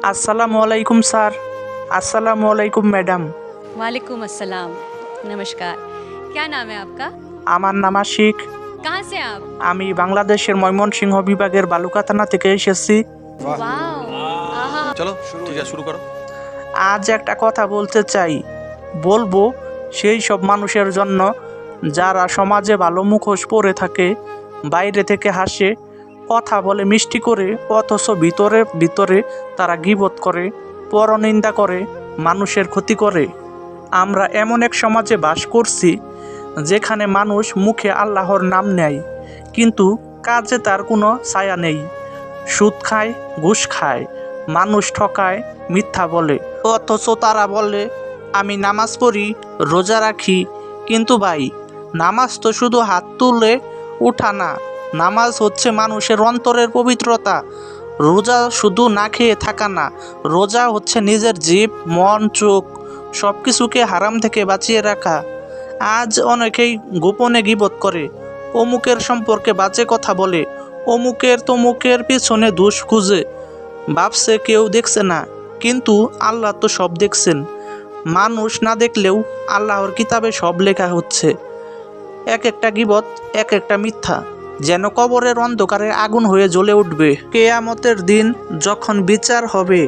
আসসালামু আলাইকুম স্যার আসসালামু আলাইকুম ম্যাডাম वालेकुम अस्सलाम नमस्कार क्या नाम है आपका আমার নাম আশিক कहाँ से हैं आप আমি বাংলাদেশের ময়মনসিংহ বিভাগের বালুকা থানা থেকে এসেছি वाओ आहा চলো ঠিক আছে শুরু করো আজ একটা কথা বলতে চাই বলবো সেই সব মানুষের জন্য যারা সমাজে ভালো মুখোশ পরে থাকে বাইরে থেকে হাসে কথা বলে মিষ্টি করে, অথচ ভিতরে ভিতরে তারা গিবত করে, পরনিন্দা করে, মানুষের ক্ষতি করে। আমরা এমন এক সমাজে বাস করছি, যেখানে মানুষ মুখে আল্লাহর নাম নেয়, কিন্তু কাজে তার কোনো ছায়া নেই। সুদ খায়, ঘুষ খায়, মানুষ ঠকায়, মিথ্যা বলে। অথচ তারা বলে, আমি নামাজ পড়ি, রোজা রাখি, কিন্তু ভাই, নামাজ তো শুধু হাত তুলে উঠা না নামাজ হচ্ছে মানুষের অন্তরের পবিত্রতা। রোজা শুধু না খেয়ে থাকা না, রোজা হচ্ছে নিজের জীব, মন, চোখ সব কিছুকে হারাম থেকে বাঁচিয়ে রাখা। আজ অনেকেই গোপনে গিবত করে, অমুকের সম্পর্কে বাজে কথা বলে, অমুকের তমুকের পিছনে দোষ খুঁজে। ভাবছে কেউ দেখছে না, কিন্তু আল্লাহ তো সব দেখছেন। মানুষ না দেখলেও আল্লাহর কিতাবে সব লেখা হচ্ছে। এক একটা গিবত, এক একটা মিথ্যা। যেন কবরের অন্ধকারে আগুন হয়ে জ্বলে উঠবে। কেয়ামতের দিন যখন বিচার হবে,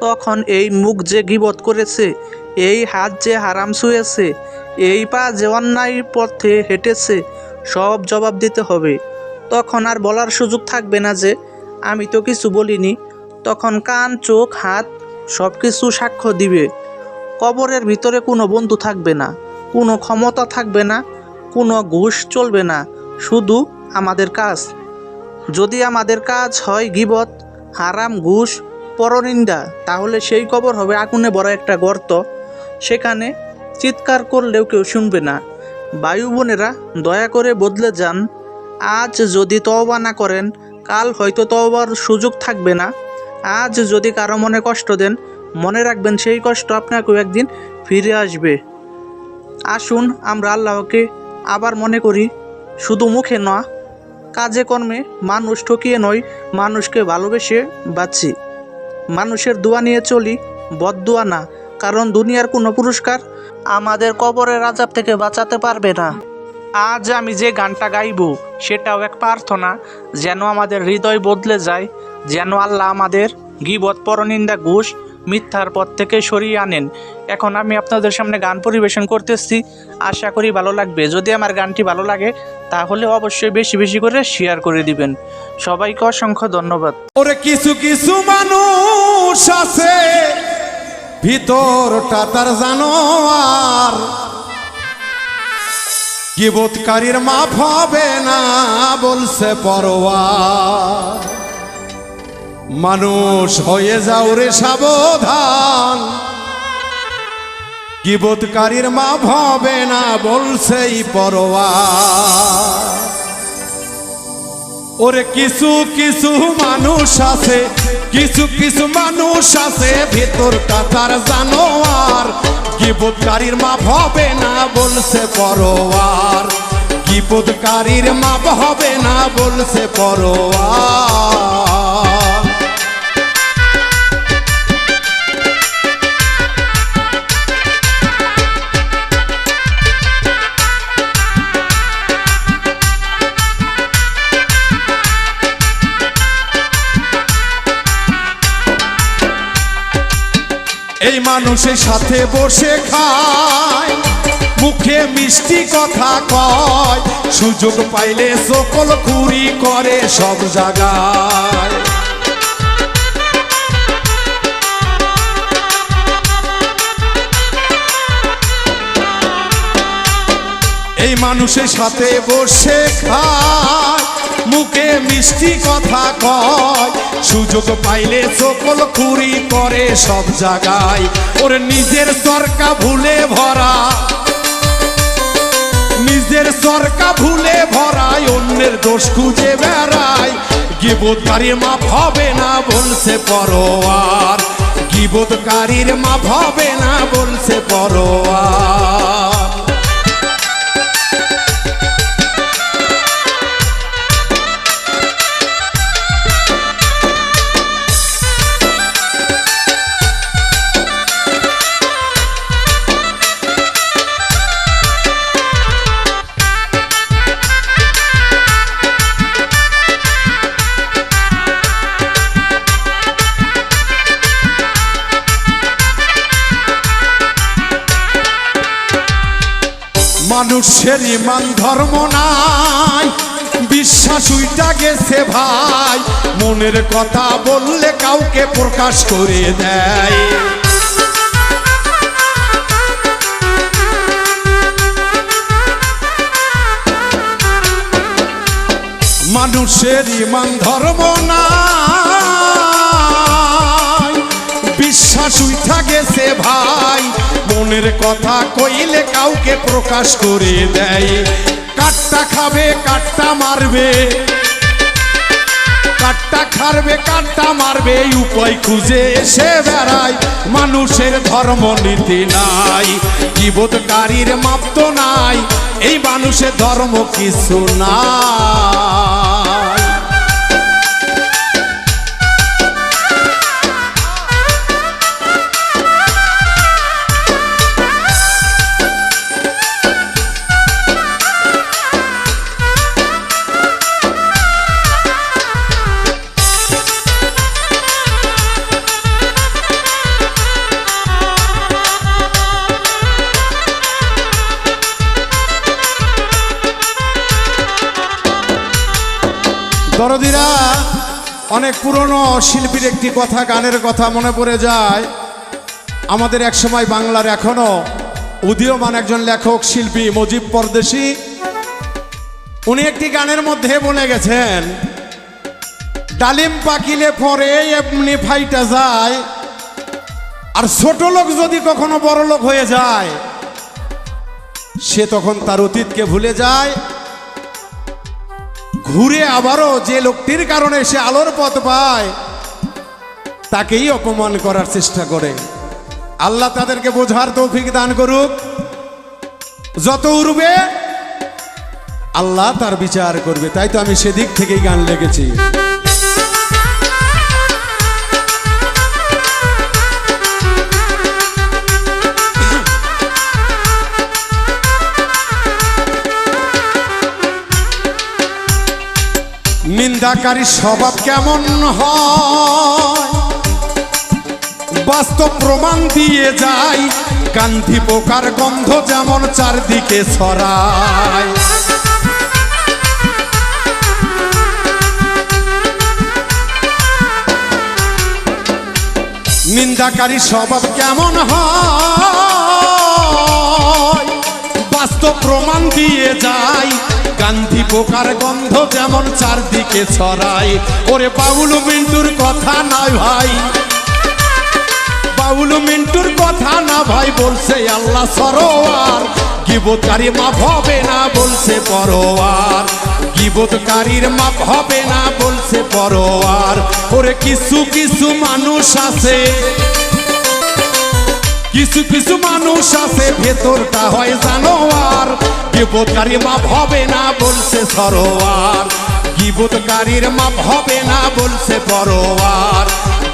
তখন এই মুখ যে গিবত করেছে, এই হাত যে হারাম ছুঁয়েছে, এই পা যে অন্যায় পথে হেঁটেছে, সব জবাব দিতে হবে। তখন আর বলার সুযোগ থাকবে না যে, আমি তো কিছু বলিনি। তখন কান, চোখ, হাত সব কিছু সাক্ষ্য দিবে। কবরের ভিতরে কোনো বন্ধু থাকবে না, কোনো ক্ষমতা থাকবে না, কোনো ঘুষ চলবে না। শুধু আমাদের কাজ। যদি আমাদের কাজ হয় গিবত, হারাম, ঘুষ, পরনিন্দা, তাহলে সেই কবর হবে আগুনে বড় একটা গর্ত। সেখানে চিৎকার করলেও কেউ শুনবে না। বায়ু বোনেরা দয়া করে বদলে যান। আজ যদি তওবা না করেন, কাল হয়তো তওবার সুযোগ থাকবে না। আজ যদি কারও মনে কষ্ট দেন, মনে রাখবেন সেই কষ্ট আপনাকেও একদিন ফিরে আসবে। আসুন, আমরা আল্লাহকে আবার মনে করি। শুধু মুখে নয় কাজে কর্মে মানুষ ঠকিয়ে নয় মানুষকে ভালোবেসে বাঁচি। মানুষের দোয়া নিয়ে চলি বদদোয়া না, কারণ দুনিয়ার কোনো পুরস্কার আমাদের কবরের আজাব থেকে বাঁচাতে পারবে না। আজ আমি যে গানটা গাইবো, সেটাও এক প্রার্থনা, যেন আমাদের হৃদয় বদলে যায়, যেন আল্লাহ আমাদের গিবৎ পরনিন্দা ঘুষ মিথ্যার পথ থেকে সরিয়ে আনেন। এখন আমি আপনাদের সামনে গান পরিবেশন করতেছি। আশা করি ভালো লাগবে। যদি আমার গানটি ভালো লাগে, তাহলে অবশ্যই বেশি বেশি করে শেয়ার করে দিবেন। সবাইকে অসংখ্য ধন্যবাদ। ওরে কিছু কিছু মানুষ আছে, ভিতরটা তার জানো আর গিবতকারীর মাফ হবে না, বলছে পরোয়া। মানুষ হয়ে যাও রে সাবধান। গিবতকারীর মা হবে না বলছেই পরোয়া। ওরে কিছু কিছু মানুষ আছে, কিছু কিছু মানুষ আছে ভেতরটা তার জানোয়ার। গিবতকারীর মাপ হবে না বলছে পরোয়ার। গিবতকারীর মাপ হবে না বলছে পরোয়ার। এই মানুষের সাথে বসে খায়, মুখে মিষ্টি কথা কয়, সুযোগ পাইলে সকল কুড়ি করে সব জায়গায় এই মানুষের সাথে বসে খায় মুখে মিষ্টি কথা কয়। সুযোগ পাইলে সকল খুরি করে সব জায়গায় ওর নিজের সরকা ভুলে ভরা। নিজের সরকা ভুলে ভরায় অন্যের দোষ খুঁজে বেড়ায়। গিবোধকারীর মাপ হবে না বলছে পরোয়ার। গিবোধকারীর মাপ হবে না বলছে মানুষের ইমান ধর্ম নাই। বিশ্বাস উইটা গেছে ভাই। মনের কথা বললে কাউকে প্রকাশ করে দেয়। মানুষের ইমান ধর্ম নাই। বিশ্বাস উঠা গেছে ভাই। মনের কথা কইলে কাউকে প্রকাশ করে দেয়। কাটটা খাবে, কাটটা মারবে। কাটটা খারবে, কাটটা মারবে উপায় খুঁজে এসে বেড়ায়। মানুষের ধর্ম নীতি নাই কিবোধকারীর মাপ তো নাই। এই মানুষের ধর্ম কিছু নাই। অনেক পুরনো শিল্পীর একটি কথা, গানের কথা মনে পড়ে যায়। আমাদের এক সময় বাংলার এখনও উদীয়মান একজন লেখক, শিল্পী মজিব পরদেশি। উনি একটি গানের মধ্যে বলে গেছেন, ডালিম পাকিলে পরে এমনি ফাইটা যায়, আর ছোট লোক যদি কখনো বড় লোক হয়ে যায়, সে তখন তার অতীতকে ভুলে যায়। ঘুরে আবারও যে লোকটির কারণে সে আলোর পথ পায়, তাকেই অপমান করার চেষ্টা করে। আল্লাহ তাদেরকে বোঝার তৌফিক দান করুক। যত উড়বে, আল্লাহ তার বিচার করবে। তাই তো আমি সেদিক থেকেই গান লেগেছি। নিন্দাকারী স্বভাব কেমন হয়? বাস্তব প্রমাণ দিয়ে যায়, গান্ধী পোকার গন্ধ যেমন চারদিকে ছড়ায়। নিন্দাকারী স্বভাব কেমন হয়? বাস্তব প্রমাণ দিয়ে যায় গান্ধী পোকার গন্ধ যেমন চারদিকে ছড়ায়। ওরে বাউল মিন্টুর কথা নয় ভাই। বাউল মিন্টুর কথা না ভাই, বলছে আল্লাহ সরোয়ার। গিবতকারী মাপ হবে না, বলছে পরোয়ার। গিবতকারীর মাপ হবে না, বলছে পরোয়ার। ওরে কিছু কিছু মানুষ আছে কিছু কিছু মানুষ আছে, ভেতরটা হয় জানোয়ার। গিবতকারী মাপ হবে না বলছে সরোয়ার। গিবতকারীর মাপ হবে না বলছে পরোয়ার।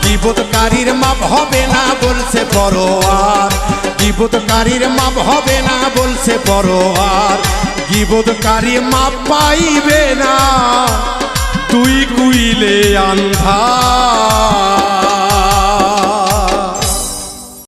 গিবতকারীর মাপ হবে না বলছে পরোয়ার। গিবতকারীর মাপ হবে না বলছে পরোয়ার। গিবতকারী মাপ পাইবে না। তুই কুইলে আন্ধার।